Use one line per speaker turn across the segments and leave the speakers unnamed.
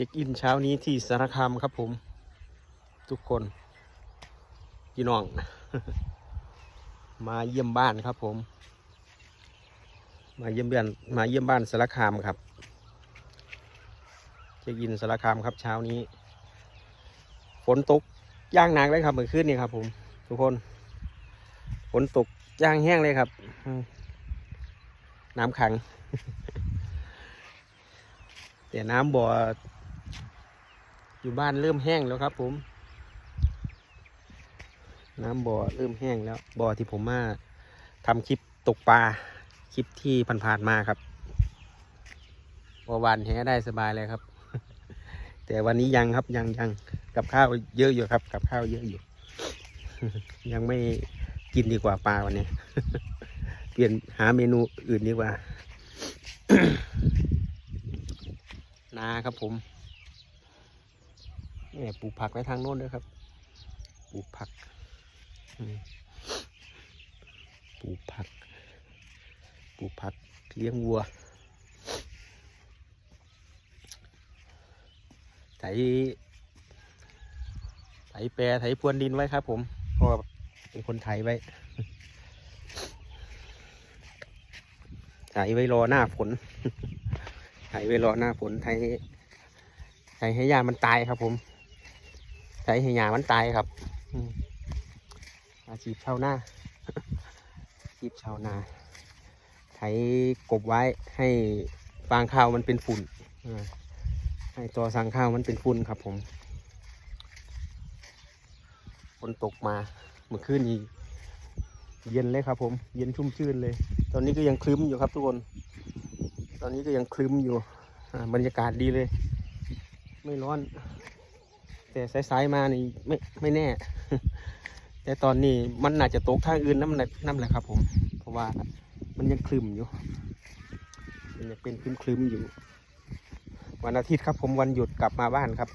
ช็คอินเช้านี้ที่สารคามครับผม ทุกคนพี่น้อง มาเยี่ยมบ้านครับผม มาเยี่ยมเบ้านมาเยี่ยมบ้านสารคามครับ เช็คอินสารคามครับเช้านี้ ฝนตกย่างหนักเลยครับเมื่อคืนนี้ครับผม ทุกคน ฝนตกย่างแห้งเลยครับ น้ำขังแต่น้ำบ่อ อยู่บ้านเริ่มแห้งแล้วครับ ผม น้ำบ่อเริ่มแห้งแล้ว บ่อที่ผมมาทำคลิปตกปลาคลิปที่ผ่านๆมาครับบ่อวานแหได้สบายเลยครับ แต่วันนี้ยังครับยังยังกับข้าวเยอะอยู่ครับ กับข้าวเยอะอยู่ ยังไม่กินดีกว่าปลาวันนี้ เปลี่ยนหาเมนูอื่นดีกว่านาครับผม เนี่ยปลูกผักไว้ทางโน้นด้วยครับ ปลูกผัก ปลูกผัก ปลูกผักเลี้ยงวัว ไถ ไถแปรไถพรวนดินไว้ครับผมเพราะเป็นคนไถไว้ ไถไว้รอหน้าฝน ไถไว้รอหน้าฝนไถไถให้ยามันตายครับผม ไถให้ยามันตายครับอืมอาชีพชาวนาอาชีพชาวนาไถกบไว้ให้ฟางข้าวมันเป็นฝุ่นอ่าให้ตัวสังข้าวมันเป็นฝุ่นครับผมฝนตกมาเมื่อคืนนี้เย็นเลยครับผม เย็นชุ่มชื่นเลย ตอนนี้ก็ยังคลึ้มอยู่ครับทุกคน ตอนนี้ก็ยังคลึ้มอยู่อ่าบรรยากาศดีเลย ไม่ร้อน แต่สายๆมานี่ไม่ไม่แน่ แต่ตอนนี้มันน่าจะตกทางอื่นน้ำแหละน้ำแหละครับ ผม เพราะว่ามันยังคลึมอยู่มันยังเป็นคลึมคลึมๆอยู่ วันอาทิตย์ครับ ผมวันหยุดกลับมาบ้านครับ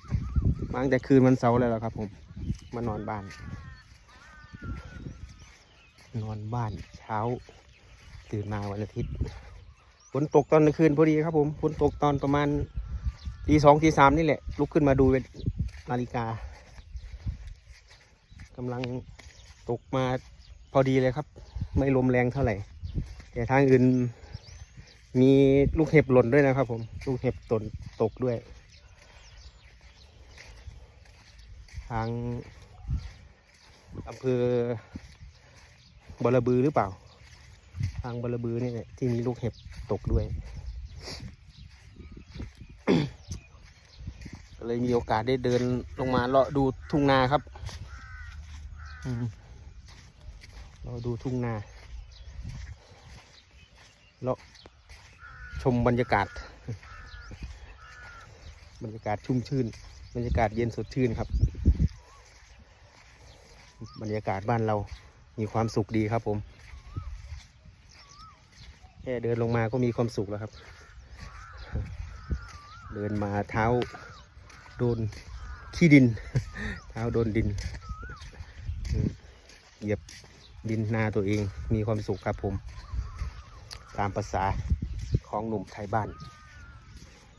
มาตั้งแต่คืนวันเสาร์เลยแล้วครับ ผมมานอนบ้าน นอนบ้านเช้า ตื่นมาวันอาทิตย์ฝนตกตอนกลางคืนพอดีครับ ผมฝนตกตอนประมาณตีสองตีสามนี่แหละ ลุกขึ้นมาดูเป็ นาฬิกากำลังตกมาพอดีเลยครับ ไม่ลมแรงเท่าไหร่ แต่ทางอื่นมีลูกเห็บหล่นด้วยนะครับผม ลูกเห็บตนตกด้วย ทางอำเภอบรบือหรือเปล่า ทางบรบือนี่แหละที่มีลูกเห็บตกด้วย ก็ เลยมีโอกาสได้เดินลงมาเลาะดูทุ่งนาครับอืมเราดูทุ่งนาเลาะชมบรรยากาศ บรรยากาศชุ่มชื่น บรรยากาศเย็นสดชื่นครับ บรรยากาศบ้านเรามีความสุขดีครับผมแค่เดินลงมาก็มีความสุขแล้วครับ เดินมาเท้า โดนขี้ดินเท้าโดนดินเหยียบดินนาตัวเองมีความสุขครับผม ตามภาษาของหนุ่มไทยบ้าน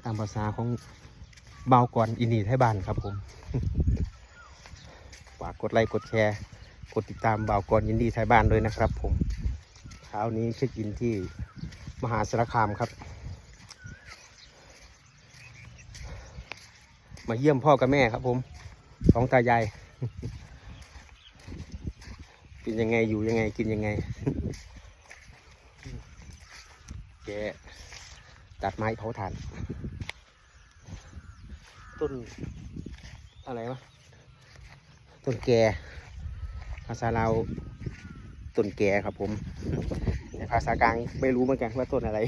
ตามภาษาของเบาก่อนอินีไทยบ้านครับผมฝากกดไลค์กดแชร์กดติดตามเบาก่อนยินดีไทยบ้านด้วยนะครับผมเช้านี้เช็คอินที่มหาสารคามครับ มาเยี่ยมพ่อกับแม่ครับผมสองตายายกินยังไงอยู่ยังไงกินยังไง แกตัดไม้เผาถ่าน ต้น อะไรวะ ต้นแกภาษาลาวต้นแกครับผม แต่ภาษากลางไม่รู้เหมือนกันว่าต้นอะไร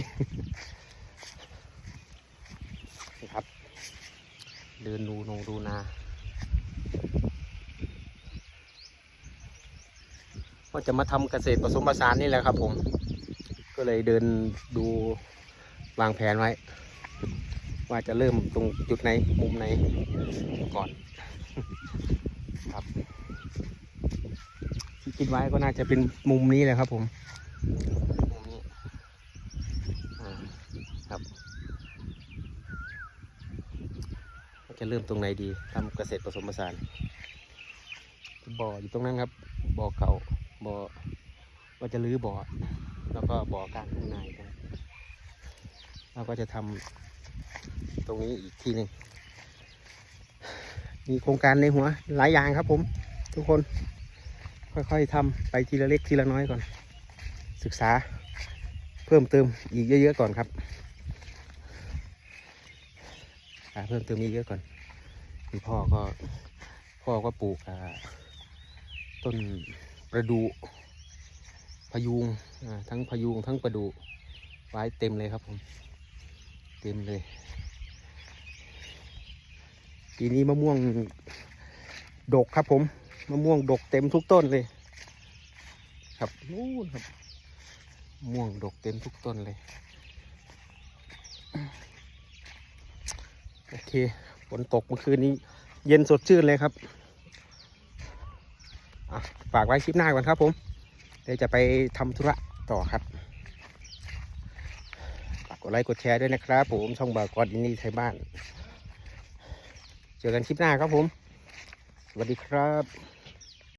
นี่ครับ เดินดูนงดูนาว่าจะมาทำเกษตรผสมผสานนี่แหละครับผม ก็เลยเดินดูวางแผนไว้ ว่าจะเริ่มตรงจุดไหน มุมไหนก่อนครับที่คิดไว้ก็น่าจะเป็นมุมนี้แหละครับผม มุมนี้อ่าครับ จะเริ่มตรงไหนดีทำเกษตรผสมผสานบ่ออยู่ตรงนั้นครับ บ่อเก่าบ่อว่าจะรื้อบ่อแล้วก็บ่อกลางข้างในครับเราก็จะทำตรงนี้อีกทีหนึ่งมีโครงการในหัวหลายอย่างครับผม ทุกคน ค่อยๆทำไปทีละเล็กทีละน้อยก่อน ศึกษาเพิ่มเติมอีกเยอะๆก่อนครับาเพิ่มเติมอีเยอะก่อนคุณพ่อก็พ่อก็ปลูกต้นประดู่พยุงทั้งพยุงทั้งประดู่ไว้เต็มเลยครับผมเต็มเลยปีนี้มะม่วงดกครับผมมะม่วงดกเต็มทุกต้นเลย ครับนู่นครับม่วงดกเต็มทุกต้นเลย โอเค ฝนตกเมื่อคืนนี้ เย็นสดชื่นเลยครับฝากไว้คลิปหน้าก่อนครับผม เดี๋ยวจะไปทำธุระต่อครับ ฝากกดไลค์กดแชร์ด้วยนะครับผมช่องบากอดอินนี่ไทยบ้าน เจอกันคลิปหน้าครับผม สวัสดีครับ